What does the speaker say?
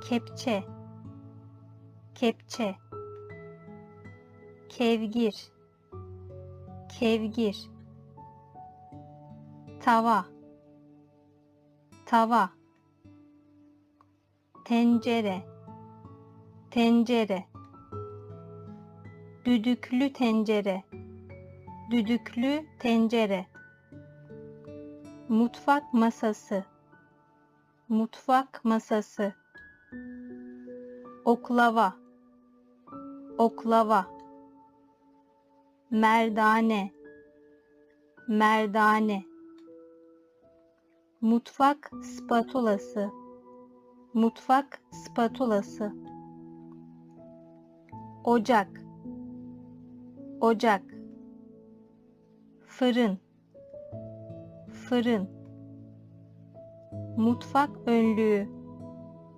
kepçe. Kepçe. Kevgir. Kevgir. Tava. Tava. Tencere. Tencere. Düdüklü tencere. Düdüklü tencere. Mutfak masası. Mutfak masası oklava. Oklava. Merdane. Merdane. Mutfak spatulası. Mutfak spatulası. Ocak. Ocak. Fırın. Fırın. Mutfak önlüğü